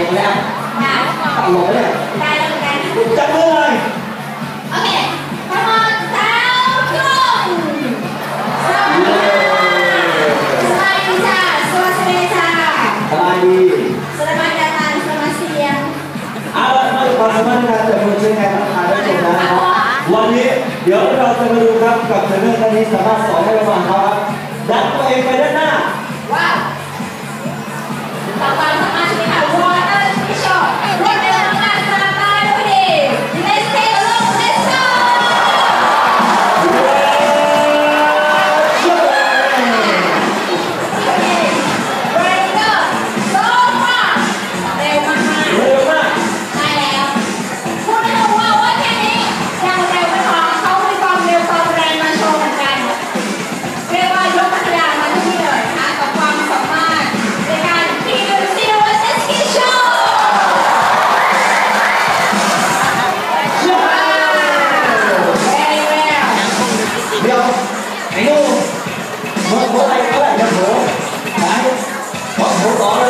Việt Nam nào cộng một này một trăm thôi ok cảm ơn sáu chung selamat bisa selamat bisa selamat selamat datang selamat siang apa teman teman การจับมือเชื่อใจราคาได้จบแล้วครับวันนี้เดี๋ยวเราจะมาดูครับกับเทรนเนอร์ท่านนี้สามารถสอนให้เราฟังครับดันตัวเองไปด้านหน้าว้าวต่อไป cho bố Đấy Có bố có